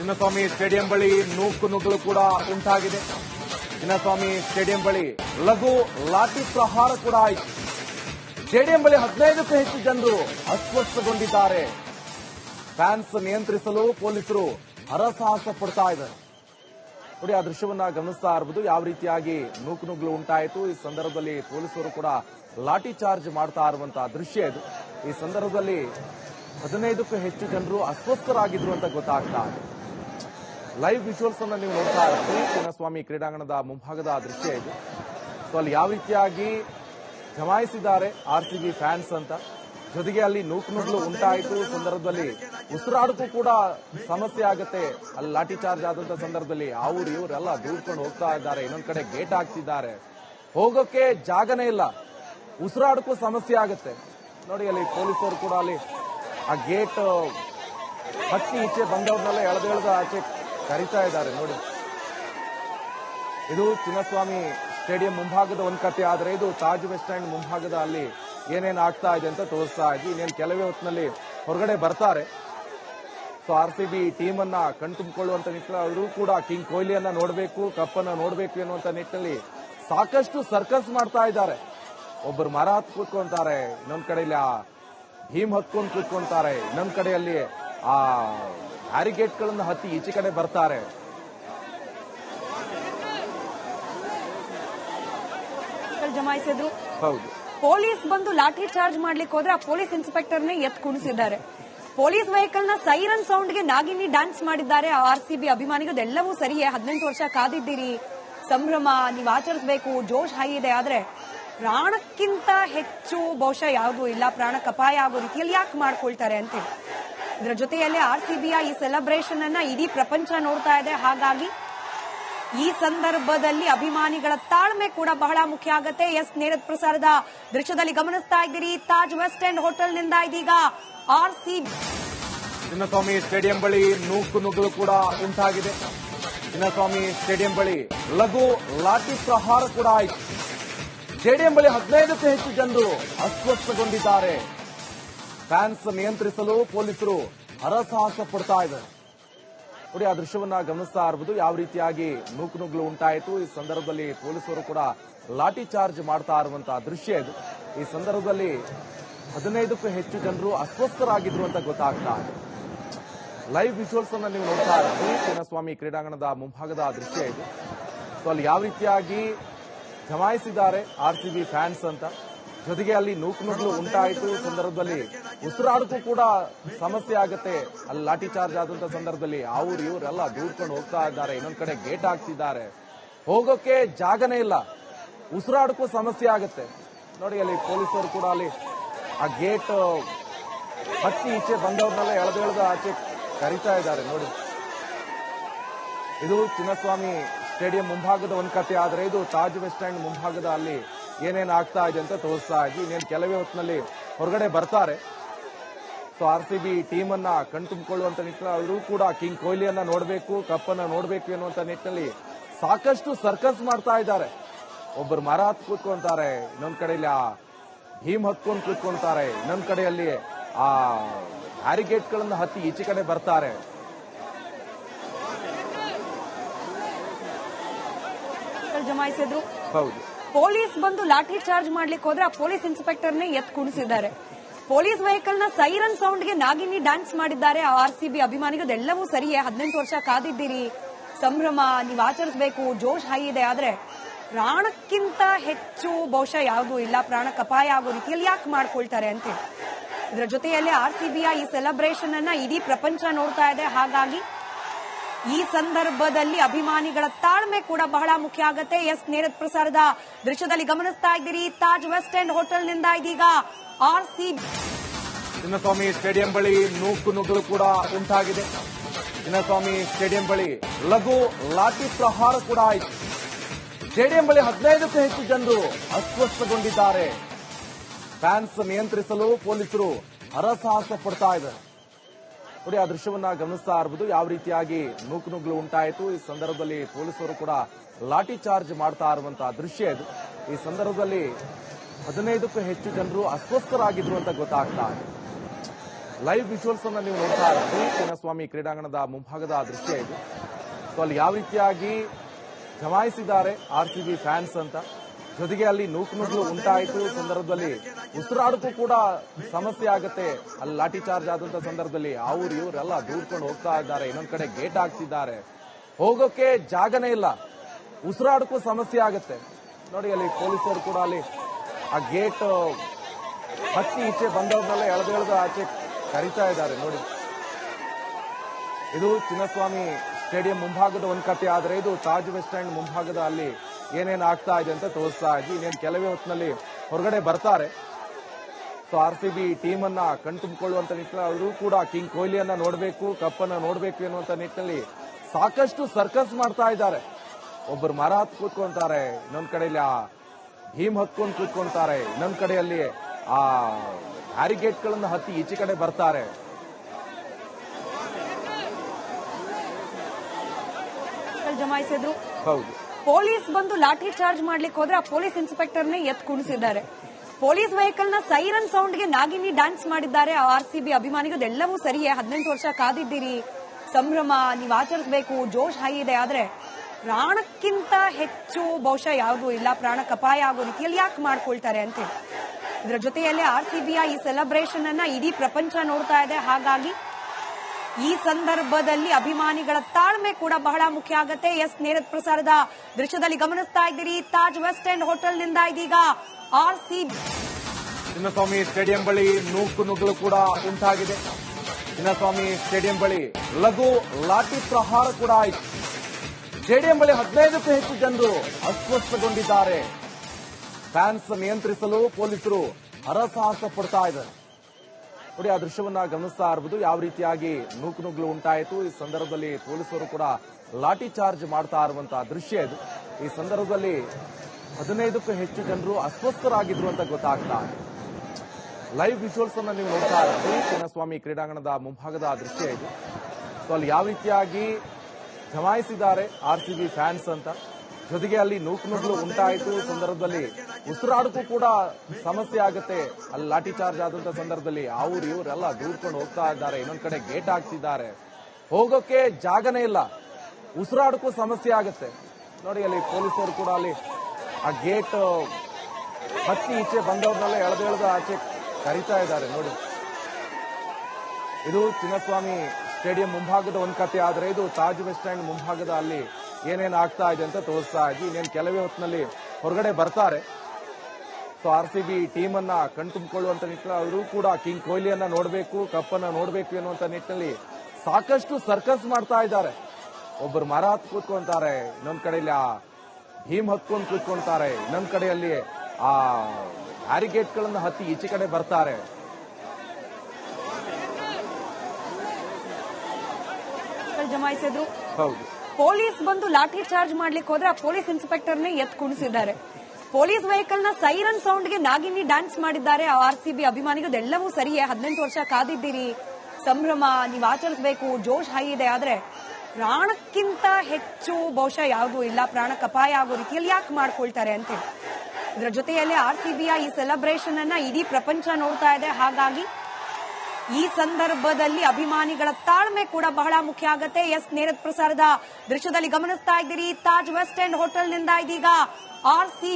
Chinnaswamy stadium ಬಳಿ ನೂಕು ನುಗ್ಗಲು ಕೂಡ ಉಂಟಾಗಿದೆ. ಚಿನ್ನಸ್ವಾಮಿ ಸ್ಟೇಡಿಯಂ ಬಳಿ ಲಘು ಲಾಠಿ ಪ್ರಹಾರ ಕೂಡ ಆಯಿತು. ಸ್ಟೇಡಿಯಂ ಬಳಿ ಹದಿನೈದಕ್ಕೂ ಹೆಚ್ಚು ಜನರು ಅಸ್ವಸ್ಥಗೊಂಡಿದ್ದಾರೆ. ಫ್ಯಾನ್ಸ್ ನಿಯಂತ್ರಿಸಲು ಪೊಲೀಸರು ಹರಸಾಹಸ ಪಡ್ತಾ ಇದ್ದಾರೆ. ನೋಡಿ, ಆ ದೃಶ್ಯವನ್ನ ಗಮನಿಸ್ತಾ ಇರಬಹುದು ಯಾವ ರೀತಿಯಾಗಿ ನೂಕು ನುಗ್ಗಲು ಉಂಟಾಯಿತು. ಈ ಸಂದರ್ಭದಲ್ಲಿ ಪೊಲೀಸರು ಕೂಡ ಲಾಠಿ ಚಾರ್ಜ್ ಮಾಡ್ತಾ ಇರುವಂತಹ ದೃಶ್ಯ ಇದು. ಈ ಸಂದರ್ಭದಲ್ಲಿ ಹದಿನೈದಕ್ಕೂ ಹೆಚ್ಚು ಜನರು ಅಸ್ವಸ್ಥರಾಗಿದ್ರು ಅಂತ ಗೊತ್ತಾಗ್ತಾ ಇದೆ. ಲೈವ್ ವಿಜುವಲ್ಸ್ ಅನ್ನ ನೀವು ನೋಡ್ತಾ ಇರ್ತೀವಿ ಚಿನ್ನಸ್ವಾಮಿ ಕ್ರೀಡಾಂಗಣದ ಮುಂಭಾಗದ ದೃಶ್ಯ ಇದು. ಸೊ ಅಲ್ಲಿ ಯಾವ ರೀತಿಯಾಗಿ ಜಮಾಯಿಸಿದ್ದಾರೆ ಆರ್ ಸಿ ಬಿ ಫ್ಯಾನ್ಸ್ ಅಂತ. ಜೊತೆಗೆ ಅಲ್ಲಿ ನೂಕು ನುಗ್ಲು ಉಂಟಾಯಿತು. ಸಂದರ್ಭದಲ್ಲಿ ಉಸಿರಾಡಕ್ಕೂ ಕೂಡ ಸಮಸ್ಯೆ ಆಗುತ್ತೆ. ಅಲ್ಲಿ ಲಾಠಿ ಚಾರ್ಜ್ ಆದಂತ ಸಂದರ್ಭದಲ್ಲಿ ಅವ್ರು ಇವರೆಲ್ಲ ದೂಡ್ಕೊಂಡು ಹೋಗ್ತಾ ಇದ್ದಾರೆ. ಇನ್ನೊಂದ್ ಕಡೆ ಗೇಟ್ ಹಾಕ್ತಿದ್ದಾರೆ. ಹೋಗೋಕೆ ಜಾಗನೇ ಇಲ್ಲ. ಉಸಿರಾಡಕ್ಕೂ ಸಮಸ್ಯೆ ಆಗುತ್ತೆ. ನೋಡಿ, ಅಲ್ಲಿ ಪೊಲೀಸರು ಕೂಡ ಅಲ್ಲಿ ಆ ಗೇಟ್ ಹತ್ತಿ ಈಚೆ ಬಂದವ್ರನ್ನೆಲ್ಲ ಎಳೆದೆಳೆದು ಆಚೆ ಕರಿತಾ ಇದ್ದಾರೆ, ನೋಡಿ. ಇದು ಚಿನ್ನಸ್ವಾಮಿ ಸ್ಟೇಡಿಯಂ ಮುಂಭಾಗದ ಒಂದು ಕತೆ ಆದರೆ ಇದು ತಾಜ್ ವೆಸ್ಟ್ ಸ್ಟ್ಯಾಂಡ್ ಮುಂಭಾಗದ ಅಲ್ಲಿ ಏನೇನು ಆಗ್ತಾ ಇದೆ ಅಂತ ತೋರಿಸ್ತಾ ಇದ್ವಿ. ಇನ್ನೇನು ಕೆಲವೇ ಹೊತ್ತಿನಲ್ಲಿ ಹೊರಗಡೆ ಬರ್ತಾರೆ. So R C B team ಅನ್ನ ಕಣ್ತುಂಬಿಕೊಳ್ಳುವಂತ ನಿಟ್ಟಿನಲ್ಲಿ ಅವರು ಕೂಡ ಕಿಂಗ್ ಕೊಹ್ಲಿಯನ್ನ ನೋಡಬೇಕು, ಕಪ್ಪನ್ನ ನೋಡಬೇಕು ಎನ್ನುವಂತ ನಿಟ್ಟಿನಲ್ಲಿ ಸಾಕಷ್ಟು ಸರ್ಕಸ್ ಮಾಡ್ತಾ ಇದ್ದಾರೆ. ಒಬ್ಬರು ಮರ ಹತ್ ಕೂತ್ಕೊಂತಾರೆ, ಇನ್ನೊಂದ್ ಕಡೆಯಲ್ಲಿ ಆ ಭೀಮ್ ಹತ್ಕೊಂಡು ಕೂತ್ಕೊಂತಾರೆ. ಇನ್ನೊಂದ್ ಕಡೆಯಲ್ಲಿ ಆ ಹ್ಯಾರಿಗೇಟ್ಗಳನ್ನು ಹತ್ತಿ ಈಚೆ ಕಡೆ ಬರ್ತಾರೆ. ಜಮಾಯಿಸಿದ್ರು. ಹೌದು. ಪೊಲೀಸ್ ಬಂದು ಲಾಠಿ ಚಾರ್ಜ್ ಮಾಡ್ಲಿಕ್ಕೆ ಹೋದ್ರೆ ಆ ಪೊಲೀಸ್ ಇನ್ಸ್ಪೆಕ್ಟರ್ನೇ ಎತ್ ಕುಣಿಸಿದ್ದಾರೆ. ಪೊಲೀಸ್ ವೆಹಿಕಲ್ನ ಸೈರನ್ ಸೌಂಡ್ಗೆ ನಾಗಿನಿ ಡ್ಯಾನ್ಸ್ ಮಾಡಿದ್ದಾರೆ. ಆರ್ ಸಿ ಬಿ ಅಭಿಮಾನಿಗಳು ಎಲ್ಲವೂ ಸರಿಯೇ. ಹದಿನೆಂಟು ವರ್ಷ ಕಾದಿದ್ದೀರಿ. ಸಂಭ್ರಮ ನೀವ್ ಆಚರಿಸಬೇಕು. ಜೋಶ್ ಹೈ ಇದೆ. ಆದ್ರೆ ಪ್ರಾಣಕ್ಕಿಂತ ಹೆಚ್ಚು ಬಹುಶಃ ಯಾವುದೂ ಇಲ್ಲ. ಪ್ರಾಣಕ್ಕೆ ಅಪಾಯ ಆಗೋ ರೀತಿಯಲ್ಲಿ ಯಾಕೆ ಮಾಡ್ಕೊಳ್ತಾರೆ ಅಂತೇಳಿ ಇದರ ಜೊತೆಯಲ್ಲಿ ಆರ್ ಸಿ ಬಿಯ ಈ ಸೆಲೆಬ್ರೇಷನ್ ಅನ್ನ ಇಡೀ ಪ್ರಪಂಚ ನೋಡ್ತಾ ಇದೆ. ಹಾಗಾಗಿ ಈ ಸಂದರ್ಭದಲ್ಲಿ ಅಭಿಮಾನಿಗಳ ತಾಳ್ಮೆ ಕೂಡ ಬಹಳ ಮುಖ್ಯ ಆಗುತ್ತೆ. ಎಸ್. ನೇರದ್ ಪ್ರಸಾರದ ದೃಶ್ಯದಲ್ಲಿ ಗಮನಿಸ್ತಾ ಇದ್ದೀರಿ. ತಾಜ್ ವೆಸ್ಟ್ ಎಂಡ್ ಹೋಟೆಲ್ನಿಂದ ಇದೀಗ ಆರ್ ಸಿ ಚಿನ್ನಸ್ವಾಮಿ ಸ್ಟೇಡಿಯಂ ಬಳಿ ನೂಕು ನುಗ್ಗಲು ಕೂಡ ಉಂಟಾಗಿದೆ. ಚಿನ್ನಸ್ವಾಮಿ ಸ್ಟೇಡಿಯಂ ಬಳಿ ಲಘು ಲಾಠಿ ಪ್ರಹಾರ ಕೂಡ ಆಯಿತು. ಸ್ಟೇಡಿಯಂ ಬಳಿ ಹದಿನೈದಕ್ಕೂ ಹೆಚ್ಚು ಜನರು ಅಸ್ವಸ್ಥಗೊಂಡಿದ್ದಾರೆ. ಫ್ಯಾನ್ಸ್ ನಿಯಂತ್ರಿಸಲು ಪೊಲೀಸರು ಹರಸಾಹಸ ಪಡ್ತಾ ಇದ್ದಾರೆ. ನೋಡಿ, ಆ ದೃಶ್ಯವನ್ನ ಗಮನಿಸ್ತಾ ಇರಬಹುದು ಯಾವ ರೀತಿಯಾಗಿ ನೂಕು ನುಗ್ಗಲು ಉಂಟಾಯಿತು. ಈ ಸಂದರ್ಭದಲ್ಲಿ ಪೊಲೀಸರು ಕೂಡ ಲಾಠಿ ಚಾರ್ಜ್ ಮಾಡ್ತಾ ಇರುವಂತಹ ದೃಶ್ಯ ಇದು. ಈ ಸಂದರ್ಭದಲ್ಲಿ ಹದಿನೈದಕ್ಕೂ ಹೆಚ್ಚು ಜನರು ಅಸ್ವಸ್ಥರಾಗಿದ್ರು ಅಂತ ಗೊತ್ತಾಗ್ತಾ ಇದೆ. ಲೈವ್ ವಿಜುವಲ್ಸ್ ಅನ್ನ ನೀವು ನೋಡ್ತಾ ಇರ್ತೀವಿ ಚಿನ್ನಸ್ವಾಮಿ ಕ್ರೀಡಾಂಗಣದ ಮುಂಭಾಗದ ದೃಶ್ಯ ಇದು. ಸೊ ಅಲ್ಲಿ ಯಾವ ರೀತಿಯಾಗಿ ಜಮಾಯಿಸಿದ್ದಾರೆ ಆರ್ ಸಿ ಬಿ ಫ್ಯಾನ್ಸ್ ಅಂತ? ಜೊತೆಗೆ ಅಲ್ಲಿ ನೂಕು ನುಗ್ಗಲು ಉಂಟಾಯಿತು ಸಂದರ್ಭದಲ್ಲಿ. ಉಸಿರಾಡಕ್ಕೂ ಕೂಡ ಸಮಸ್ಯೆ ಆಗುತ್ತೆ. ಅಲ್ಲಿ ಲಾಠಿ ಚಾರ್ಜ್ ಆದಂತ ಸಂದರ್ಭದಲ್ಲಿ ಅವ್ರು ಇವರೆಲ್ಲ ದೂಡ್ಕೊಂಡು ಹೋಗ್ತಾ ಇದ್ದಾರೆ. ಇನ್ನೊಂದ್ ಕಡೆ ಗೇಟ್ ಹಾಕ್ತಿದ್ದಾರೆ. ಹೋಗೋಕೆ ಜಾಗನೇ ಇಲ್ಲ. ಉಸಿರಾಡಕ್ಕೂ ಸಮಸ್ಯೆ ಆಗುತ್ತೆ. ನೋಡಿ, ಅಲ್ಲಿ ಪೊಲೀಸರು ಕೂಡ ಅಲ್ಲಿ ಆ ಗೇಟ್, ಹತ್ತಿ ಈಚೆ ಬಂದವ್ರನ್ನೆಲ್ಲ ಎಳೆದೆಳೆದು ಆಚೆ ಕರಿತಾ ಇದ್ದಾರೆ. ನೋಡಿ. ಇದು ಚಿನ್ನಸ್ವಾಮಿ ಸ್ಟೇಡಿಯಂ ಮುಂಭಾಗದ ಒಂದು ಕತೆ ಆದರೆ ಇದು ತಾಜ್ ವೆಸ್ಟ್ ಸ್ಟ್ಯಾಂಡ್ ಮುಂಭಾಗದ ಅಲ್ಲಿ ಏನೇನ್ ಆಗ್ತಾ ಇದೆ ಅಂತ ತೋರಿಸ್ತಾ ಇದ್ವಿ. ಇನ್ನೇನು ಕೆಲವೇ ಹೊತ್ತಿನಲ್ಲಿ ಹೊರಗಡೆ ಬರ್ತಾರೆ. So R C B team ಅನ್ನ ಕಣ್ತುಂಬಿಕೊಳ್ಳುವಂತ ನಿಟ್ಟಿನಲ್ಲಿ ಅವರು ಕೂಡ ಕಿಂಗ್ ಕೊಹ್ಲಿಯನ್ನ ನೋಡಬೇಕು ಕಪ್ಪನ್ನ ನೋಡಬೇಕು ಎನ್ನುವಂತ ನಿಟ್ಟಿನಲ್ಲಿ ಸಾಕಷ್ಟು ಸರ್ಕಸ್ ಮಾಡ್ತಾ ಇದ್ದಾರೆ. ಒಬ್ಬರು ಮರ ಹತ್ ಕೂತ್ಕೊಂತಾರೆ ಇನ್ನೊಂದ್ ಕಡೆಯಲ್ಲಿ ಆ ಭೀಮ್ ಹತ್ಕೊಂಡು ಕೂತ್ಕೊಂತಾರೆ ಇನ್ನೊಂದ್ ಕಡೆಯಲ್ಲಿ ಆ ಹ್ಯಾರಿಗೇಟ್ಗಳನ್ನು ಹತ್ತಿ ಈಚೆ ಕಡೆ ಬರ್ತಾರೆ. ಜಮಾಯಿಸಿದ್ರು. ಹೌದು. ಪೊಲೀಸ್ ಬಂದು ಲಾಠಿ ಚಾರ್ಜ್ ಮಾಡ್ಲಿಕ್ಕೆ ಹೋದ್ರೆ ಆ ಪೊಲೀಸ್ ಇನ್ಸ್ಪೆಕ್ಟರ್ನೇ ಎತ್ ಕುಣಿಸಿದ್ದಾರೆ ಪೊಲೀಸ್ ವೆಹಿಕಲ್ ಸೈರನ್ ಸೌಂಡ್ಗೆ ನಾಗಿನಿ ಡ್ಯಾನ್ಸ್ ಮಾಡಿದ್ದಾರೆ. ಆರ್ ಸಿ ಬಿ ಅಭಿಮಾನಿಗಳೆಲ್ಲವೂ ಸರಿಯೇ. ಹದಿನೆಂಟು ವರ್ಷ ಕಾದಿದ್ದೀರಿ. ಸಂಭ್ರಮ, ನೀವು ಆಚರಿಸಬೇಕು. ಜೋಶ್ ಹೈ ಇದೆ. ಆದ್ರೆ ಪ್ರಾಣಕ್ಕಿಂತ ಹೆಚ್ಚು ಬಹುಶಃ ಯಾವುದೂ ಇಲ್ಲ. ಪ್ರಾಣ ಕಪಾಯ ಆಗೋ ರೀತಿಯಲ್ಲಿ ಯಾಕೆ ಮಾಡ್ಕೊಳ್ತಾರೆ ಅಂತೇಳಿ ಇದರ ಜೊತೆಯಲ್ಲಿ ಆರ್ ಸಿ ಬಿಯ ಈ ಸೆಲೆಬ್ರೇಷನ್ ಅನ್ನ ಇಡೀ ಪ್ರಪಂಚ ನೋಡ್ತಾ ಇದೆ. ಹಾಗಾಗಿ ಈ ಸಂದರ್ಭದಲ್ಲಿ ಅಭಿಮಾನಿಗಳ ತಾಳ್ಮೆ ಕೂಡ ಬಹಳ ಮುಖ್ಯ ಆಗುತ್ತೆ. ಎಸ್. ನೇರ ಪ್ರಸಾರದ ದೃಶ್ಯದಲ್ಲಿ ಗಮನಿಸ್ತಾ ಇದ್ದೀರಿ. ತಾಜ್ ವೆಸ್ಟ್ ಎಂಡ್ ಹೋಟೆಲ್ನಿಂದ ಇದೀಗ ಆರ್ ಸಿ ಸ್ಟೇಡಿಯಂ ಬಳಿ ನೂಕು ನುಗ್ಗಲು ಕೂಡ ಉಂಟಾಗಿದೆ. ಚಿನ್ನಸ್ವಾಮಿ ಸ್ಟೇಡಿಯಂ ಬಳಿ ಲಘು ಲಾಠಿ ಪ್ರಹಾರ ಕೂಡ ಆಯಿತು. ಸ್ಟೇಡಿಯಂ ಬಳಿ ಹದಿನೈದಕ್ಕೂ ಹೆಚ್ಚು ಜನರು ಅಸ್ವಸ್ಥಗೊಂಡಿದ್ದಾರೆ. ಫ್ಯಾನ್ಸ್ ನಿಯಂತ್ರಿಸಲು ಪೊಲೀಸರು ಹರಸಾಹಸ ಪಡ್ತಾ ಇದ್ದಾರೆ. ನೋಡಿ, ಆ ದೃಶ್ಯವನ್ನ ಗಮನಿಸ್ತಾ ಇರಬಹುದು ಯಾವ ರೀತಿಯಾಗಿ ನೂಕು ನುಗ್ಗಲು ಉಂಟಾಯಿತು. ಈ ಸಂದರ್ಭದಲ್ಲಿ ಪೊಲೀಸರು ಕೂಡ ಲಾಠಿ ಚಾರ್ಜ್ ಮಾಡ್ತಾ ಇರುವಂತಹ ದೃಶ್ಯ ಇದು. ಈ ಸಂದರ್ಭದಲ್ಲಿ ಹದಿನೈದಕ್ಕೂ ಹೆಚ್ಚು ಜನರು ಅಸ್ವಸ್ಥರಾಗಿದ್ರು ಅಂತ ಗೊತ್ತಾಗ್ತಾ ಇದೆ. ಲೈವ್ ವಿಜುವಲ್ಸ್ ಅನ್ನ ನೀವು ನೋಡ್ತಾ ಇದ್ದೀವಿ ಚಿನ್ನಸ್ವಾಮಿ ಕ್ರೀಡಾಂಗಣದ ಮುಂಭಾಗದ ದೃಶ್ಯ ಇದು. ಸೊ ಅಲ್ಲಿ ಯಾವ ರೀತಿಯಾಗಿ ಜಮಾಯಿಸಿದ್ದಾರೆ ಆರ್ ಸಿ ಬಿ ಫ್ಯಾನ್ಸ್ ಅಂತ? ಜೊತೆಗೆ ಅಲ್ಲಿ ನೂಕು ನುಗ್ಲು ಉಂಟಾಯಿತು ಸಂದರ್ಭದಲ್ಲಿ ಉಸಿರಾಡಕ್ಕೂ ಕೂಡ ಸಮಸ್ಯೆ ಆಗುತ್ತೆ. ಅಲ್ಲಿ ಲಾಠಿ ಚಾರ್ಜ್ ಆದಂತ ಸಂದರ್ಭದಲ್ಲಿ ಅವ್ರು ಇವರೆಲ್ಲ ದೂಡ್ಕೊಂಡು ಹೋಗ್ತಾ ಇದ್ದಾರೆ. ಇನ್ನೊಂದ್ ಕಡೆ ಗೇಟ್ ಹಾಕ್ತಿದ್ದಾರೆ. ಹೋಗೋಕೆ ಜಾಗನೇ ಇಲ್ಲ. ಉಸಿರಾಡಕ್ಕೂ ಸಮಸ್ಯೆ ಆಗುತ್ತೆ. ನೋಡಿ, ಅಲ್ಲಿ ಪೊಲೀಸರು ಕೂಡ ಅಲ್ಲಿ ಆ ಗೇಟ್ ಹತ್ತಿ ಈಚೆ ಬಂದವ್ರನ್ನೆಲ್ಲ ಎಳೆದು ಎಳೆದು ಆಚೆ ಕರಿತಾ ಇದ್ದಾರೆ. ನೋಡಿ, ಇದು ಚಿನ್ನಸ್ವಾಮಿ ಸ್ಟೇಡಿಯಂ ಮುಂಭಾಗದ ಒಂದು ಕತೆ ಆದರೆ ಇದು ತಾಜ್ ವೆಸ್ಟ್ ಸ್ಟ್ಯಾಂಡ್ ಮುಂಭಾಗದ ಅಲ್ಲಿ ಏನೇನ್ ಆಗ್ತಾ ಇದೆ ಅಂತ ತೋರಿಸ್ತಾ ಇದ್ವಿ. ಇನ್ನೇನು ಕೆಲವೇ ಹೊತ್ತಿನಲ್ಲಿ ಹೊರಗಡೆ ಬರ್ತಾರೆ. So R C B team ಅನ್ನ ಕಣ್ತುಂಬಿಕೊಳ್ಳುವಂತ ನಿಟ್ಟಿನಲ್ಲಿ ಅವರು ಕೂಡ ಕಿಂಗ್ ಕೊಹ್ಲಿಯನ್ನ ನೋಡಬೇಕು ಕಪ್ಪನ್ನ ನೋಡಬೇಕು ಎನ್ನುವಂತ ನಿಟ್ಟಿನಲ್ಲಿ ಸಾಕಷ್ಟು ಸರ್ಕಸ್ ಮಾಡ್ತಾ ಇದ್ದಾರೆ. ಒಬ್ಬರು ಮರ ಹತ್ತು ಕೂತ್ಕೊಂತಾರೆ ಇನ್ನೊಂದ್ ಕಡೆಯಲ್ಲಿ ಆ ಭೀಮ್ ಹತ್ಕೊಂಡು ಕೂತ್ಕೊಂತಾರೆ ಇನ್ನೊಂದ್ ಕಡೆಯಲ್ಲಿ ಆ ಬ್ಯಾರಿಗೇಟ್ ಗಳನ್ನ ಹತ್ತಿ ಈಚೆ ಕಡೆ ಬರ್ತಾರೆ. ಜಮಾಯಿಸಿದ್ರು. ಹೌದು. ಪೊಲೀಸ್ ಬಂದು ಲಾಠಿ ಚಾರ್ಜ್ ಮಾಡ್ಲಿಕ್ಕೆ ಹೋದ್ರೆ ಆ ಪೊಲೀಸ್ ಇನ್ಸ್ಪೆಕ್ಟರ್ನೇ ಎತ್ ಕುಣಿಸಿದ್ದಾರೆ. ಪೊಲೀಸ್ ವೆಹಿಕಲ್ನ ಸೈರನ್ ಸೌಂಡ್ಗೆ ನಾಗಿನಿ ಡ್ಯಾನ್ಸ್ ಮಾಡಿದ್ದಾರೆ. ಆರ್ ಸಿ ಬಿ ಅಭಿಮಾನಿಗಳು ಎಲ್ಲವೂ ಸರಿಯೇ. ಹದಿನೆಂಟು ವರ್ಷ ಕಾದಿದ್ದೀರಿ. ಸಂಭ್ರಮ, ನೀವು ಆಚರಿಸಬೇಕು. ಜೋಶ್ ಹೈ ಇದೆ. ಆದ್ರೆ ಪ್ರಾಣಕ್ಕಿಂತ ಹೆಚ್ಚು ಬಹುಶಃ ಯಾವುದೂ ಇಲ್ಲ. ಪ್ರಾಣ ಕಪಾಯ ಆಗೋ ರೀತಿಯಲ್ಲಿ ಯಾಕೆ ಮಾಡ್ಕೊಳ್ತಾರೆ ಅಂತೇಳಿ. ಇದರ ಜೊತೆಯಲ್ಲೇ ಆರ್ ಸಿ ಬಿಯ ಈ ಸೆಲೆಬ್ರೇಷನ್ ಅನ್ನ ಇಡೀ ಪ್ರಪಂಚ ನೋಡ್ತಾ ಇದೆ. ಹಾಗಾಗಿ ಈ ಸಂದರ್ಭದಲ್ಲಿ ಅಭಿಮಾನಿಗಳ ತಾಳ್ಮೆ ಕೂಡ ಬಹಳ ಮುಖ್ಯ ಆಗತ್ತೆ. ಎಸ್. ನೇರ ಪ್ರಸಾರದ ದೃಶ್ಯದಲ್ಲಿ ಗಮನಿಸ್ತಾ ಇದ್ದೀರಿ. ತಾಜ್ ವೆಸ್ಟ್ ಎಂಡ್ ಹೋಟೆಲ್ನಿಂದ ಇದೀಗ ಆರ್ ಸಿ ಸ್ಟೇಡಿಯಂ ಬಳಿ ನೂಕು ನುಗ್ಗಲು ಕೂಡ ಉಂಟಾಗಿದೆ. ಚಿನ್ನಸ್ವಾಮಿ ಸ್ಟೇಡಿಯಂ ಬಳಿ ಲಘು ಲಾಠಿ ಪ್ರಹಾರ ಕೂಡ ಆಯಿತು. ಸ್ಟೇಡಿಯಂ ಬಳಿ ಹದಿನೈದಕ್ಕೂ ಹೆಚ್ಚು ಜನರು ಅಸ್ವಸ್ಥಗೊಂಡಿದ್ದಾರೆ. ಫ್ಯಾನ್ಸ್ ನಿಯಂತ್ರಿಸಲು ಪೊಲೀಸರು ಹರಸಾಹಸ ಪಡ್ತಾ ಇದ್ದಾರೆ. ನೋಡಿ, ಆ ದೃಶ್ಯವನ್ನ ಗಮನಿಸ್ತಾ ಇರಬಹುದು ಯಾವ ರೀತಿಯಾಗಿ ನೂಕು ನುಗ್ಲು ಉಂಟಾಯಿತು. ಈ ಸಂದರ್ಭದಲ್ಲಿ ಪೊಲೀಸರು ಕೂಡ ಲಾಠಿ ಚಾರ್ಜ್ ಮಾಡ್ತಾ ಇರುವಂತಹ ದೃಶ್ಯ ಇದು. ಈ ಸಂದರ್ಭದಲ್ಲಿ ಹದಿನೈದಕ್ಕೂ ಹೆಚ್ಚು ಜನರು ಅಸ್ವಸ್ಥರಾಗಿದ್ರು ಅಂತ ಗೊತ್ತಾಗ್ತಾ ಲೈವ್ ವಿಜುವಲ್ಸ್ ಅನ್ನ ನೀವು ನೋಡ್ತಾ ಇದ್ದೀರಿ ಚಿನ್ನಸ್ವಾಮಿ ಕ್ರೀಡಾಂಗಣದ ಮುಂಭಾಗದ ದೃಶ್ಯ ಇದು. ಸೊ ಅಲ್ಲಿ ಯಾವ ರೀತಿಯಾಗಿ ಜಮಾಯಿಸಿದ್ದಾರೆ ಆರ್ ಸಿ ಬಿ ಫ್ಯಾನ್ಸ್ ಅಂತ. ಜೊತೆಗೆ ಅಲ್ಲಿ ನೂಕು ನುಗ್ಲು ಉಂಟಾಯಿತು. ಸಂದರ್ಭದಲ್ಲಿ ಉಸಿರಾಡಕ್ಕೂ ಕೂಡ ಸಮಸ್ಯೆ ಆಗುತ್ತೆ. ಅಲ್ಲಿ ಲಾಠಿ ಚಾರ್ಜ್ ಆದಂತ ಸಂದರ್ಭದಲ್ಲಿ ಅವ್ರು ಇವರೆಲ್ಲ ದೂರ್ಕೊಂಡು ಹೋಗ್ತಾ ಇದ್ದಾರೆ. ಇನ್ನೊಂದ್ ಕಡೆ ಗೇಟ್ ಹಾಕ್ತಿದ್ದಾರೆ. ಹೋಗೋಕೆ ಜಾಗನೇ ಇಲ್ಲ. ಉಸಿರಾಡಕ್ಕೂ ಸಮಸ್ಯೆ ಆಗುತ್ತೆ. ನೋಡಿ, ಅಲ್ಲಿ ಪೊಲೀಸರು ಕೂಡ ಅಲ್ಲಿ ಆ ಗೇಟ್ ಹತ್ತಿ ಈಚೆ ಬಂದವ್ರನ್ನೆಲ್ಲ ಎಳೆದು ಎಳೆದು ಆಚೆ ಕರಿತಾ ಇದ್ದಾರೆ. ನೋಡಿ, ಇದು ಚಿನ್ನಸ್ವಾಮಿ ಸ್ಟೇಡಿಯಂ ಮುಂಭಾಗದ ಒಂದು ಕತೆ ಆದರೆ ಇದು ತಾಜ್ ವೆಸ್ಟ್ ಸ್ಟ್ಯಾಂಡ್ ಮುಂಭಾಗದ ಅಲ್ಲಿ ಏನೇನ್ ಆಗ್ತಾ ಇದೆ ಅಂತ ತೋರಿಸ್ತಾ ಇದ್ವಿ. ಇನ್ನೇನು ಕೆಲವೇ ಹೊತ್ತಿನಲ್ಲಿ ಹೊರಗಡೆ ಬರ್ತಾರೆ. So R C B team ಅನ್ನ ಕಣ್ತುಂಬಿಕೊಳ್ಳುವಂತ ನಿಟ್ಟಿನಲ್ಲಿ ಅವರು ಕೂಡ ಕಿಂಗ್ ಕೊಹ್ಲಿಯನ್ನ ನೋಡಬೇಕು ಕಪ್ಪನ್ನ ನೋಡಬೇಕು ಎನ್ನುವಂತ ನಿಟ್ಟಿನಲ್ಲಿ ಸಾಕಷ್ಟು ಸರ್ಕಸ್ ಮಾಡ್ತಾ ಇದ್ದಾರೆ. ಒಬ್ಬರು ಮರ ಹತ್ತು ಕೂತ್ಕೊಂತಾರೆ ಇನ್ನೊಂದ್ ಕಡೆಯಲ್ಲಿ ಆ ಭೀಮ್ ಹತ್ಕೊಂಡು ಕೂತ್ಕೊಂತಾರೆ ಇನ್ನೊಂದ್ ಕಡೆಯಲ್ಲಿ ಆ ಬ್ಯಾರಿಗೇಟ್ ಗಳನ್ನ ಹತ್ತಿ ಈಚೆ ಕಡೆ ಬರ್ತಾರೆ. ಜಮಾಯಿಸಿದ್ರು. ಹೌದು. ಪೊಲೀಸ್ ಬಂದು ಲಾಠಿ ಚಾರ್ಜ್ ಮಾಡ್ಲಿಕ್ಕೆ ಹೋದ್ರೆ ಆ ಪೊಲೀಸ್ ಇನ್ಸ್ಪೆಕ್ಟರ್ನೇ ಎತ್ ಕುಣಿಸಿದ್ದಾರೆ. ಪೊಲೀಸ್ ವೆಹಿಕಲ್ನ ಸೈರನ್ ಸೌಂಡ್ಗೆ ನಾಗಿನಿ ಡ್ಯಾನ್ಸ್ ಮಾಡಿದ್ದಾರೆ. ಆರ್ ಸಿ ಬಿ ಅಭಿಮಾನಿಗಳು ಎಲ್ಲವೂ ಸರಿಯೇ. ಹದಿನೆಂಟು ವರ್ಷ ಕಾದಿದ್ದೀರಿ. ಸಂಭ್ರಮ, ನೀವು ಆಚರಿಸಬೇಕು. ಜೋಶ್ ಹೈ ಇದೆ. ಆದ್ರೆ ಪ್ರಾಣಕ್ಕಿಂತ ಹೆಚ್ಚು ಬಹುಶಃ ಯಾವುದೂ ಇಲ್ಲ. ಪ್ರಾಣಕ್ಕೆ ಕಪಾಯ ಆಗೋ ರೀತಿಯಲ್ಲಿ ಯಾಕೆ ಮಾಡ್ಕೊಳ್ತಾರೆ ಅಂತೇಳಿ. ಇದರ ಜೊತೆಯಲ್ಲಿ ಆರ್ ಸಿ ಬಿಯ ಈ ಸೆಲೆಬ್ರೇಷನ್ ಅನ್ನ ಇಡೀ ಪ್ರಪಂಚ ನೋಡ್ತಾ ಇದೆ. ಹಾಗಾಗಿ ಈ ಸಂದರ್ಭದಲ್ಲಿ ಅಭಿಮಾನಿಗಳ ತಾಳ್ಮೆ ಕೂಡ ಬಹಳ ಮುಖ್ಯ ಆಗುತ್ತೆ. ಎಸ್. ನೇರ ಪ್ರಸಾರದ ದೃಶ್ಯದಲ್ಲಿ ಗಮನಿಸ್ತಾ ಇದ್ದೀರಿ. ತಾಜ್ ವೆಸ್ಟ್ ಎಂಡ್ ಹೋಟೆಲ್ನಿಂದ ಇದೀಗ ಆರ್ ಸಿ